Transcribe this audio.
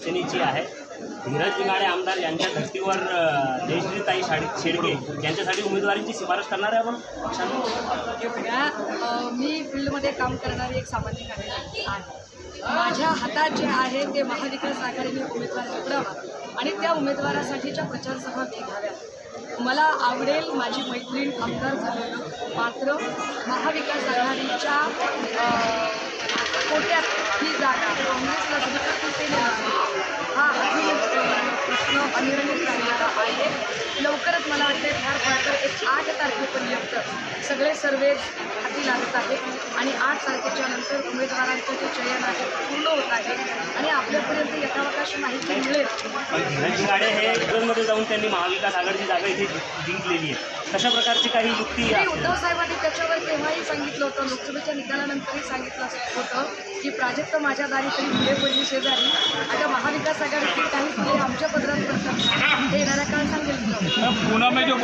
शिवसेनेची आहे. धीरज निगाडे आमदार यांच्या धर्तीवर अ, जयश्रीताई शाडी शेडके यांच्यासाठी उमेदवारीची शिफारस करणार आहे आपण? मी फील्डमध्ये काम करणारी एक सामाजिक कार्यकर्ती आहे. माझ्या हातात जे आहे ते महाविकास आघाडीने उमेदवार निवडावा आणि त्या उमेदवारासाठीच्या प्रचारसभा मी घ्याव्या मला आवडेल माझी मैत्रीण आमदार झालेलं मात्र महाविकास आघाडीच्या कोट्यात ही जागा काँग्रेसला असली तर शिवसेनेला असली. हा अजून एक अनिर्णित राहिलेला आहे लवकरच मला वाटते फार फार तर एक आठ तारखेपर्यंत सगळे सर्वे हाती लागत आहेत. आणि आठ तारखेच्या नंतर उमेदवारांचं जे चयन आहे पूर्ण होत आहे. आणि आपल्यापर्यंत यथावकाश माहिती मिळेल. हे जाऊन त्यांनी महाविकास आघाडीची जागा इथे जिंकलेली आहे. तशा प्रकारची काही युक्ती आहे उद्धव साहेबांनी त्याच्यावर तेव्हाही सांगितलं होतं. लोकसभेच्या निकालानंतरही सांगितलं होतं की प्राजक्त माझ्या दारी तरी पुढे पडली शेजारी. पुणे में जो